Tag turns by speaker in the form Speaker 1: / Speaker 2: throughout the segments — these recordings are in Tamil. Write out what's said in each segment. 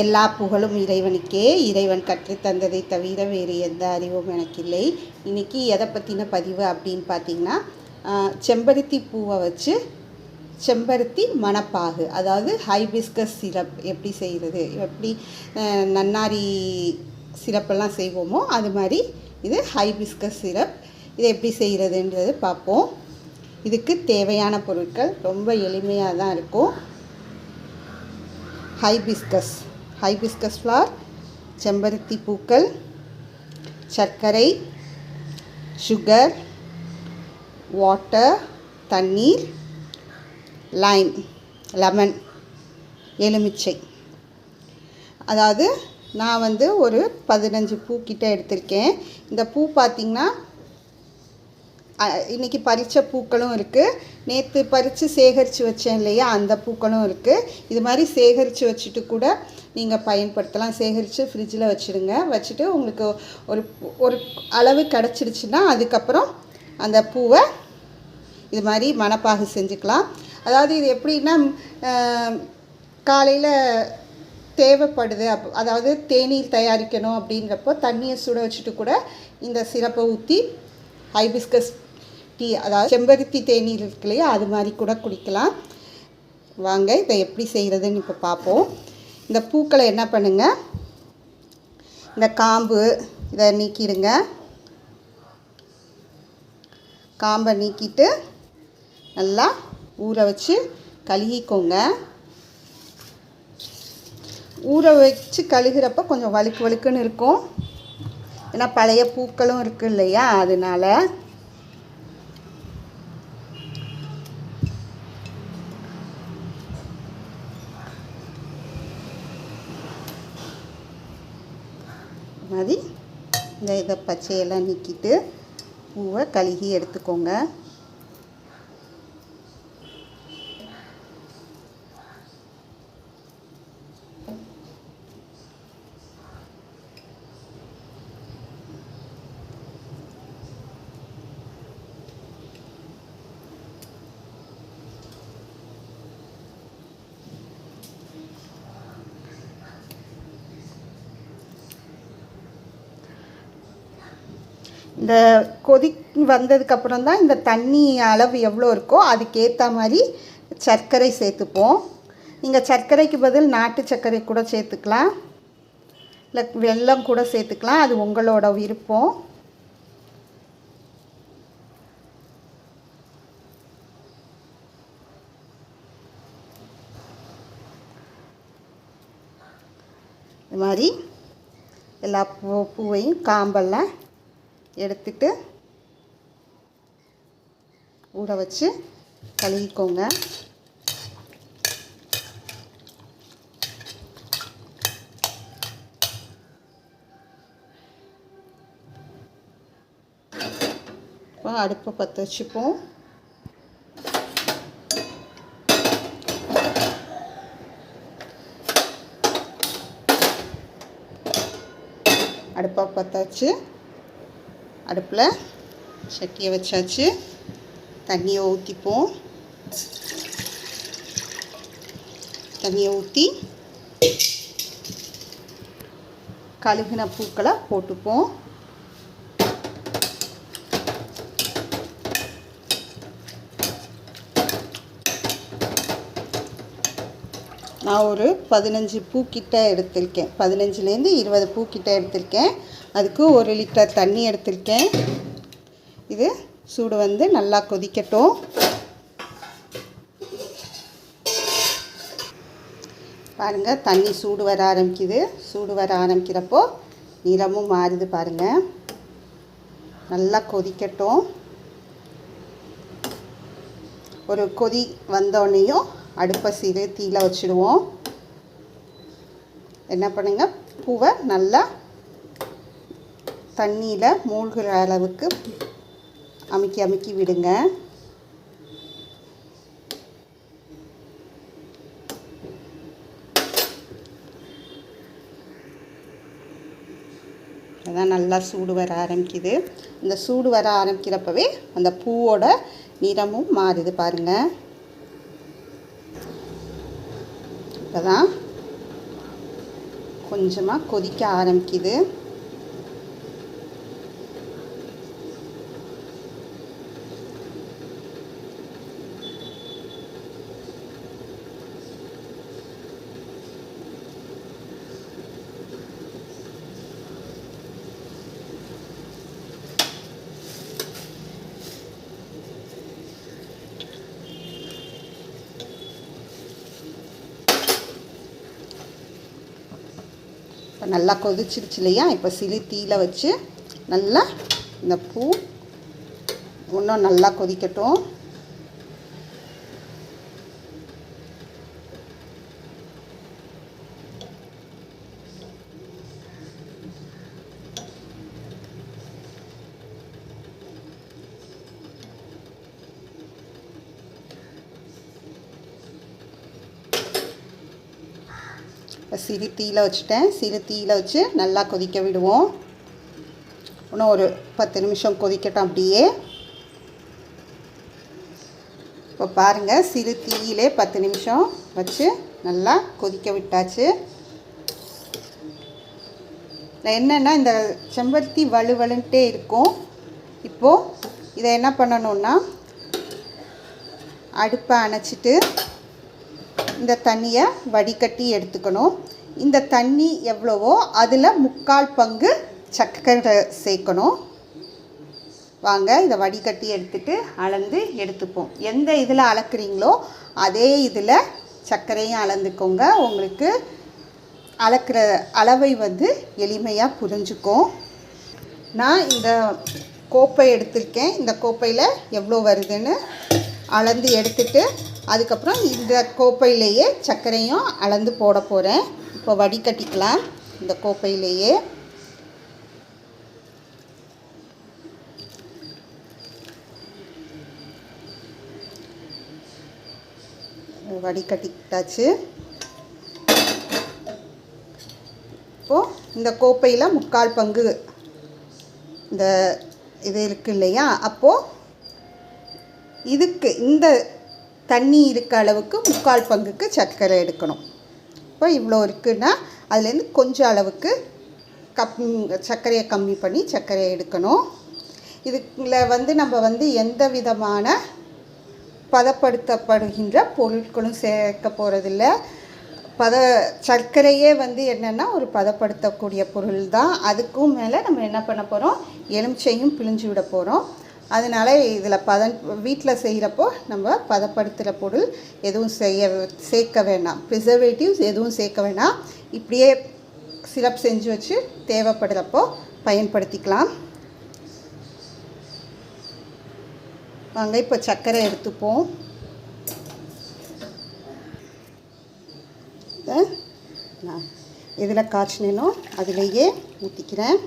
Speaker 1: எல்லா புகழும் இறைவனுக்கே. இறைவன் கற்றுத்தந்ததை தவிர வேறு எந்த அறிவும் எனக்கு இல்லை இன்றைக்கி எதை பற்றின பதிவு அப்படின்னு பார்த்தீங்கன்னா செம்பருத்தி பூவை வச்சு செம்பருத்தி மணப்பாகு. அதாவது ஹைபிஸ்கஸ் சிரப் எப்படி செய்கிறது எப்படி நன்னாரி சிரப்பெல்லாம் செய்வோமோ அது மாதிரி இது ஹைபிஸ்கஸ் சிரப். இதை எப்படி செய்கிறதுன்றது பார்ப்போம். இதுக்கு தேவையான பொருட்கள் ரொம்ப எளிமையாக தான் இருக்கும். ஹைபிஸ்கஸ். ஹைபிஸ்கஸ் ஃப்ளார் செம்பருத்தி பூக்கள் சர்க்கரை சுகர் வாட்டர் தண்ணீர் லைம் லெமன் எலுமிச்சை. அதாவது நான் வந்து ஒரு பதினஞ்சு பூ கிட்ட எடுத்திருக்கேன். இந்த பூ பார்த்திங்கன்னா இன்றைக்கி பறித்த பூக்களும் இருக்குது நேற்று பறித்து சேகரித்து வச்சேன் இல்லையா அந்த பூக்களும் இருக்குது இது மாதிரி சேகரித்து வச்சுட்டு கூட நீங்கள் பயன்படுத்தலாம். சேகரித்து ஃப்ரிட்ஜில் வச்சுடுங்க. வச்சுட்டு உங்களுக்கு ஒரு ஒரு அளவு கிடச்சிருச்சுன்னா அதுக்கப்புறம் அந்த பூவை இது மாதிரி மணப்பாகு செஞ்சுக்கலாம். அதாவது இது எப்படின்னா காலையில் தேவைப்படுது. அப் அதாவது தேநீர் தயாரிக்கணும் அப்படின்றப்போ தண்ணியை சுட வச்சுட்டு கூட இந்த சிரப்பை ஊற்றி ஹைபிஸ்கஸ் டீ அதாவது செம்பருத்தி தேநீர் இருக்கு இல்லையா அது மாதிரி கூட குடிக்கலாம். வாங்க இதை எப்படி செய்கிறதுன்னு இப்போ பார்ப்போம். இந்த பூக்களை என்ன பண்ணுங்க? இந்த காம்பு இதை நீக்கிடுங்க. காம்பை நீக்கிட்டு நல்லா ஊற வச்சு கழுகிக்கோங்க. ஊற வச்சு கழுகிறப்ப கொஞ்சம் வழுக்கு வழுக்குன்னு இருக்கும். ஏன்னா பழைய பூக்களும் இருக்குது இல்லையா? அதனால் இதை பச்சையெல்லாம் நீக்கிட்டு பூவை கழுகி எடுத்துக்கோங்க. இந்த கொதி வந்ததுக்கப்புறம் தான் இந்த தண்ணி அளவு எவ்வளோ இருக்கோ அதுக்கேற்ற மாதிரி சர்க்கரை சேர்த்துப்போம். நீங்கள் சர்க்கரைக்கு பதில் நாட்டு சர்க்கரை கூட சேர்த்துக்கலாம். இல்லை வெல்லம் கூட சேர்த்துக்கலாம். அது உங்களோட விருப்பம். இது மாதிரி எல்லா பூ பூவையும் காம்பெல்லாம் எடுத்துட்டு ஊற வச்சு கழுவிக்கோங்க. இப்போ அடுப்பை பற்ற வச்சுப்போம். அடுப்பை பற்ற வச்சு அடுப்பில் சட்டியை வச்சாச்சு. தண்ணியை ஊற்றிப்போம் தண்ணியை ஊற்றி கழுகின பூக்களை போட்டுப்போம். நான் ஒரு பதினஞ்சு பூக்கிட்ட எடுத்திருக்கேன். பதினஞ்சுலேருந்து இருபது பூக்கிட்ட எடுத்திருக்கேன். அதுக்கு ஒரு லிட்டர் தண்ணி எடுத்திருக்கேன். இது சூடு வந்து நல்லா கொதிக்கட்டும். பாருங்கள் தண்ணி சூடு வர ஆரம்பிக்குது. சூடு வர ஆரம்பிக்கிறப்போ நிறமும் மாறுது பாருங்கள் நல்லா கொதிக்கட்டும். ஒரு கொதி வந்தோடனையும் அடுப்பை சிறு தீயில வச்சுடுவோம். என்ன பண்ணுங்கள் பூவை நல்லா தண்ணியில் மூழ்கிற அளவுக்கு அமுக்கி அமுக்கி விடுங்க. அதான் நல்லா சூடு வர ஆரம்பிக்குது. இந்த சூடு வர ஆரம்பிக்கிறப்பவே அந்த பூவோட நிறமும் மாறுது பாருங்கள் இப்போ தான் கொஞ்சமாக கொதிக்க ஆரம்பிக்குது. இப்போ நல்லா கொதிச்சிருச்சு இல்லையா? இப்போ சிலி தீயில் வச்சு நல்லா இந்த பூ இன்னும் நல்லா கொதிக்கட்டும். சிறு தீயில் வச்சுட்டேன். சிறு தீயில் வச்சு நல்லா கொதிக்க விடுவோம். இன்னும் ஒரு பத்து நிமிஷம் கொதிக்கட்டும் அப்படியே. இப்போ பாருங்கள் சிறு தீயிலே பத்து நிமிஷம் வச்சு நல்லா கொதிக்க விட்டாச்சு. என்னென்னா இந்த செம்பருத்தி வலுவலுன்ட்டே இருக்கும். இப்போது இதை என்ன பண்ணணுன்னா அடுப்பை அணைச்சிட்டு இந்த தண்ணியை வடிகட்டி எடுத்துக்கணும். இந்த தண்ணி எவ்வளவோ அதில் முக்கால் பங்கு சக்கரை சேர்க்கணும். வாங்க இதை வடிகட்டி எடுத்துட்டு அளந்து எடுத்துப்போம். எந்த இதில் அளக்குறீங்களோ அதே இதில் சர்க்கரையும் அளந்துக்கோங்க. உங்களுக்கு அளக்கிற அளவை வந்து எளிமையாக புரிஞ்சுக்கும். நான் இந்த கோப்பை எடுத்திருக்கேன். இந்த கோப்பையில் எவ்வளோ வருதுன்னு அளந்து எடுத்துட்டு அதுக்கப்புறம் இந்த கோப்பையிலேயே சர்க்கரையும் அளந்து போட போகிறேன் இப்போ வடிகட்டிக்கலாம் இந்த கோப்பையிலேயே. வடிகட்டிக்கிட்டாச்சு இப்போது இந்த கோப்பையில் முக்கால் பங்கு இந்த இது இருக்கு இல்லையா? அப்போது இதுக்கு இந்த தண்ணி இருக்க அளவுக்கு முக்கால் பங்குக்கு சர்க்கரை எடுக்கணும். இப்போ இவ்வளோ இருக்குன்னா அதுலேருந்து கொஞ்சம் அளவுக்கு கப் சர்க்கரையை கம்மி பண்ணி சர்க்கரையை எடுக்கணும். இதில் வந்து நம்ம வந்து எந்த விதமான பதப்படுத்தப்படுகின்ற பொருட்களும் சேர்க்க போகிறதில்ல பத சர்க்கரையே வந்து என்னென்னா ஒரு பதப்படுத்தக்கூடிய பொருள் தான். அதுக்கும் மேலே நம்ம என்ன பண்ண போகிறோம் எலுமிச்சையும் பிழிஞ்சு விட போகிறோம் அதனால் இதில் பதன் வீட்டில் செய்கிறப்போ நம்ம பதப்படுத்துகிற பொருள் எதுவும் செய்ய சேர்க்க வேண்டாம். ப்ரிசர்வேட்டிவ்ஸ் எதுவும் சேர்க்க வேண்டாம். இப்படியே சிரப் செஞ்சு வச்சு தேவைப்படுறப்போ பயன்படுத்திக்கலாம். வாங்க இப்போ சர்க்கரை எடுத்துப்போம். இதில் நான் எதில் அதிலேயே ஊற்றிக்கிறேன்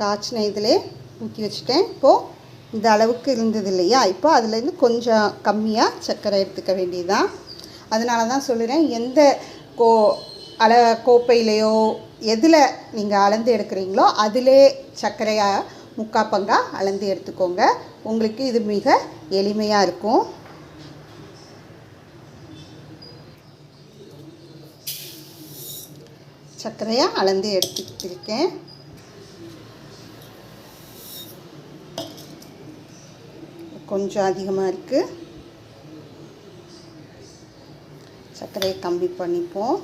Speaker 1: காய்ச்சின இதிலே ஊற்றி வச்சுட்டேன். இப்போது இந்த அளவுக்கு இருந்தது இல்லையா? இப்போ அதுலேருந்து கொஞ்சம் கம்மியாக சர்க்கரை எடுத்துக்க வேண்டியதுதான். அதனால தான் சொல்லுறேன் எந்த கோ அள கோப்பையிலையோ எதில் நீங்கள் அளந்து எடுக்கிறீங்களோ அதிலே சர்க்கரையாக முக்கா பங்காக அளந்து எடுத்துக்கோங்க. உங்களுக்கு இது மிக எளிமையாக இருக்கும். சர்க்கரையாக அளந்து எடுத்துக்கிட்டிருக்கேன் கொஞ்சம் அதிகமாக இருக்குது சர்க்கரையை கம்மி பண்ணிப்போம்.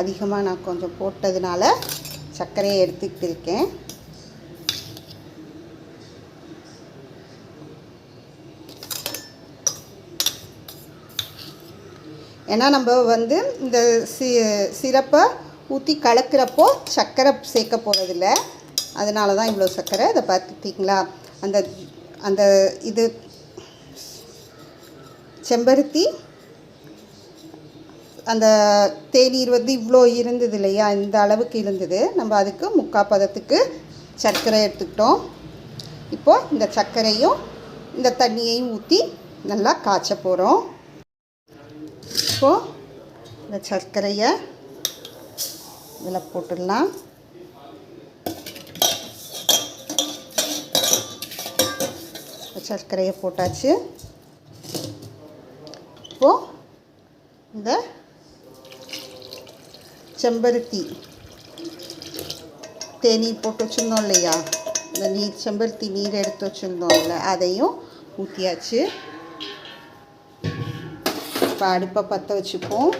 Speaker 1: அதிகமாக நான் கொஞ்சம் போட்டதுனால சர்க்கரையை எடுத்துக்கிட்டு இருக்கேன். ஏன்னா நம்ம வந்து இந்த சி சிரப்பை ஊற்றி கலக்கிறப்போ சர்க்கரை சேர்க்க போகிறதில்ல அதனால தான் இவ்வளோ சர்க்கரை. இதை பார்த்துட்டிங்களா? அந்த அந்த இது செம்பருத்தி அந்த தேநீர் வந்து இவ்வளோ இருந்தது இல்லையா? இந்த அளவுக்கு இருந்தது. நம்ம அதுக்கு முக்கால் பதத்துக்கு சர்க்கரை எடுத்துக்கிட்டோம். இப்போது இந்த சர்க்கரையும் இந்த தண்ணியையும் ஊற்றி நல்லா காய்ச்ச போகிறோம் இப்போது இந்த சர்க்கரையை இதில் போட்டுடலாம். சர்க்கரையை போட்டாச்சு. இப்போது இந்த செம்பருத்தி தேனி போட்டு வச்சுருந்தோம் இல்லையா? இந்த நீர் செம்பருத்தி நீர் எடுத்து வச்சுருந்தோம்ல அதையும் ஊற்றியாச்சு இப்போ அடுப்பை பற்ற வச்சுப்போம்.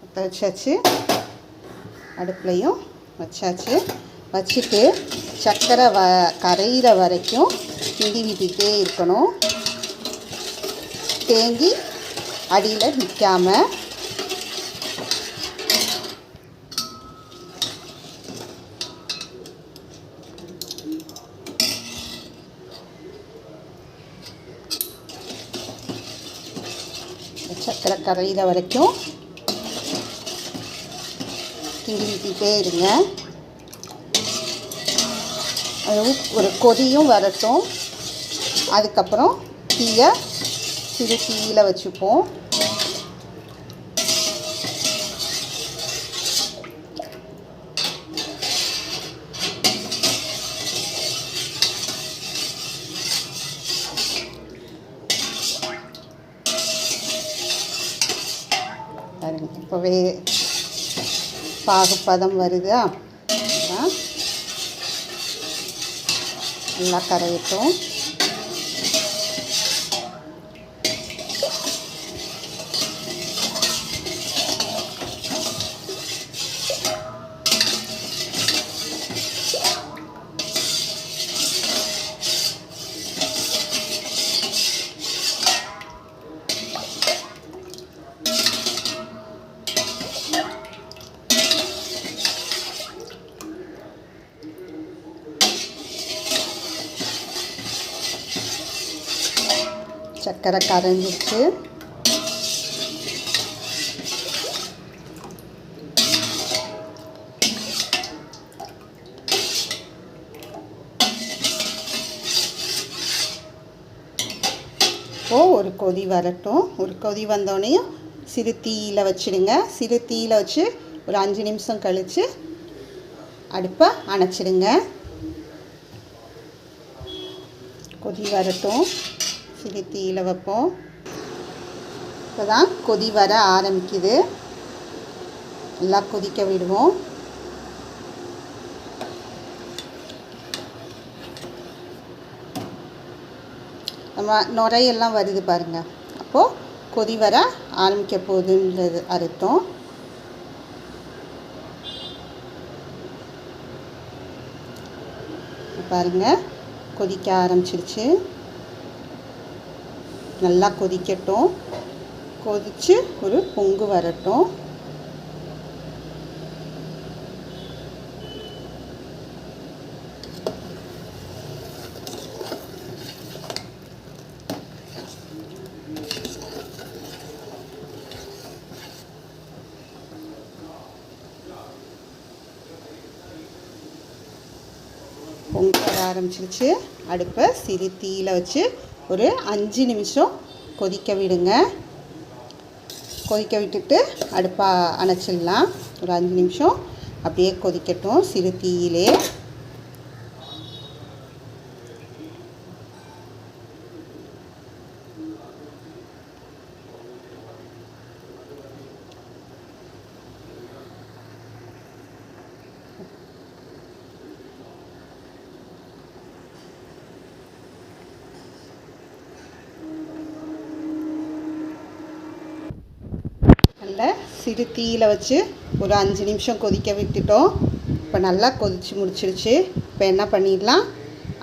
Speaker 1: பற்ற வச்சாச்சு. அடுப்புலையும் வச்சாச்சு. வச்சுட்டு சர்க்கரை வ கரையிற வரைக்கும் கிண்டி விட்டுட்டே இருக்கணும். தேங்கி அடியில் நிற்காமல் சர்க்கரை கரையிற வரைக்கும் கிண்டிக்கிட்டே இருங்க. அது ஒரு கொதியும் வரட்டும். அதுக்கப்புறம் தீயை சிறு தீயில் வச்சுப்போம். பாகுப்பதம் வருதா? நல்லா கரையட்டும். சர்க்கரை கரைஞ்சிருச்சு இப்போது ஒரு கொதி வரட்டும். ஒரு கொதி வந்தோடனையும் சிறு தீயில் வச்சுடுங்க. சிறு தீயில் வச்சு ஒரு அஞ்சு நிமிஷம் கழித்து அடுப்பை அணைச்சிடுங்க. கொதி வரட்டும். சிறு தீயில் வைப்போம். இப்போ தான் கொதி வர ஆரம்பிக்குது. நல்லா கொதிக்க விடுவோம். நம்ம நுரையெல்லாம் வருது பாருங்க. அப்போது கொதி வர ஆரம்பிக்க போகுதுன்றது அர்த்தம். பாருங்க கொதிக்க ஆரம்பிச்சிருச்சு. நல்லா கொதிக்கட்டும். கொதித்து ஒரு பொங்கு வரட்டும். பொங்க வர ஆரம்பிச்சிருச்சு. அடுப்பை சிறு தீயில் வச்சு ஒரு அஞ்சு நிமிஷம் கொதிக்க விடுங்க. கொதிக்க விட்டுட்டு அடுப்பாக அணைச்சிடலாம். ஒரு அஞ்சு நிமிஷம் அப்படியே கொதிக்கட்டும். சிறு தீயிலே நல்லா சிறு தீயில் வச்சு ஒரு அஞ்சு நிமிஷம் கொதிக்க விட்டுட்டோம். இப்போ நல்லா கொதிச்சு முடிச்சிருச்சு. இப்போ என்ன பண்ணிடலாம்?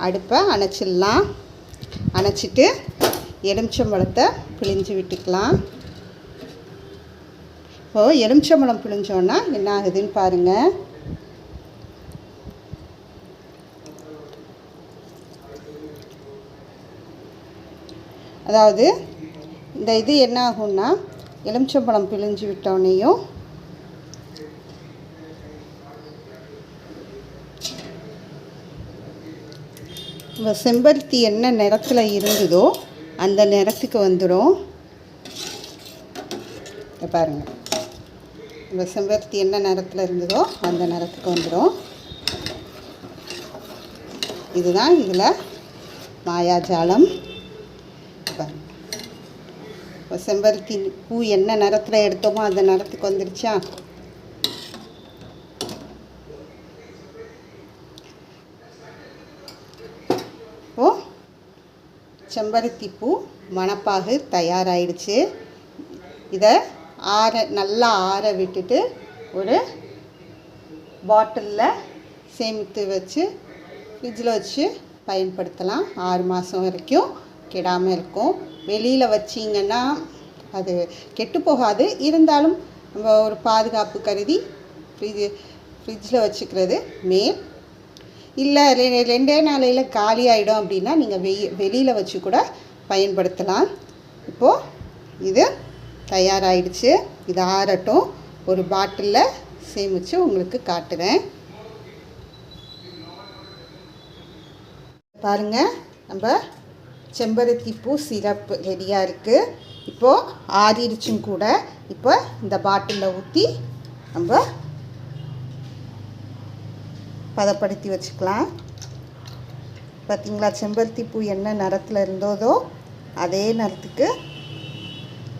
Speaker 1: அடுப்பை அணைச்சிடலாம். அணைச்சிட்டு எலுமிச்சம்பழத்தை பிழிஞ்சு விட்டுக்கலாம். இப்போது எலுமிச்சம்பழம் பிழிஞ்சோன்னா என்ன ஆகுதுன்னு பாருங்கள் அதாவது இந்த இது என்ன ஆகும்னா எலுமிச்சம்பழம் பிழிஞ்சு விட்டோடனேயும் செம்பருத்தி என்ன நிறத்தில் இருந்ததோ அந்த நிறத்துக்கு வந்துடும் இங்க பாருங்க. இந்த செம்பருத்தி என்ன நிறத்தில் இருந்ததோ அந்த நிறத்துக்கு வந்துடும் இதுதான் இதில் மாயாஜாலம். செம்பருத்தி பூ என்ன நிறத்தில் எடுத்தோமோ அந்த நிறத்துக்கு வந்துடுச்சா ஓ செம்பருத்தி பூ மணப்பாகு தயாராகிடுச்சு இதை ஆற நல்லா ஆற விட்டுட்டு ஒரு பாட்டிலில் சேமித்து வச்சு ஃப்ரிட்ஜில் வச்சு பயன்படுத்தலாம். ஆறு மாதம் வரைக்கும் கெடாமல் இருக்கும். வெளியில் வச்சிங்கன்னா அது கெட்டு போகாது. இருந்தாலும் நம்ம ஒரு பாதுகாப்பு கருதி ஃப்ரிட்ஜ் ஃப்ரிட்ஜில் வச்சுக்கிறது மேல் இல்லை ரெ- ரெண்டே நாளையில் காலி ஆகிடும் அப்படின்னா நீங்கள் வெயி வெளியில் வச்சு கூட பயன்படுத்தலாம். இப்போது இது தயாராகிடுச்சு இது ஆறட்டும். ஒரு பாட்டிலில் சேமித்து உங்களுக்கு காட்டுறேன். பாருங்கள் நம்ம செம்பருத்தி பூ சிரப்பு ரெடியாக இருக்குது இப்போது ஆறிடுச்சும் கூட இப்போ இந்த பாட்டிலில் ஊற்றி நம்ம பதப்படுத்தி வச்சுக்கலாம். பார்த்தீங்களா செம்பருத்தி பூ என்ன நிறத்தில் இருந்ததோ அதே நிறத்துக்கு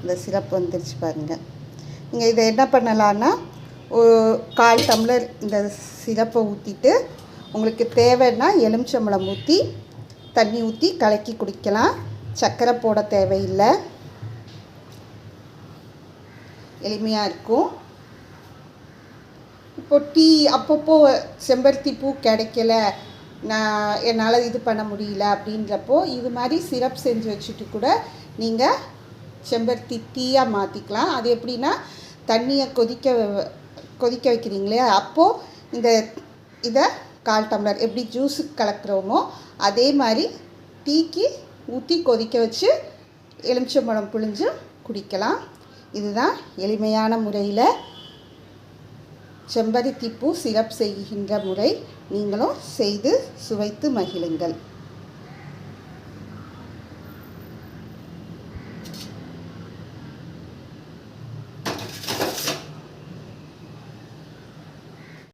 Speaker 1: இந்த சிரப்பு வந்துருச்சு பாருங்கள் நீங்கள் இதை என்ன பண்ணலான்னா கால் டம்ளர் இந்த சிரப்பை ஊற்றிட்டு உங்களுக்கு தேவைன்னா எலுமிச்சம்பழம் ஊற்றி தண்ணி ஊற்றி கலக்கி குடிக்கலாம். சர்க்கரை போட தேவையில்லை. எளிமையாக இருக்கும். இப்போ டீ அப்பப்போ செம்பருத்தி பூ கிடைக்கல. நான் என்னால் இது பண்ண முடியல அப்படின்றப்போ இது மாதிரி சிரப் செஞ்சு வச்சுட்டு கூட நீங்கள் செம்பருத்தி டீயாக மாற்றிக்கலாம் அது எப்படின்னா தண்ணியை கொதிக்க கொதிக்க வைக்கிறீங்களே அப்போது இந்த இதை கால் டம்ளர் எப்படி ஜூஸுக்கு கலக்கிறோமோ அதே மாதிரி டீக்கு ஊற்றி கொதிக்க வச்சு எலுமிச்சம்பழம் புழிஞ்சு குடிக்கலாம். இதுதான் எளிமையான முறையில் செம்பருத்தி பூ சிரப் செய்கின்ற முறை. நீங்களும் செய்து சுவைத்து மகிழுங்கள்.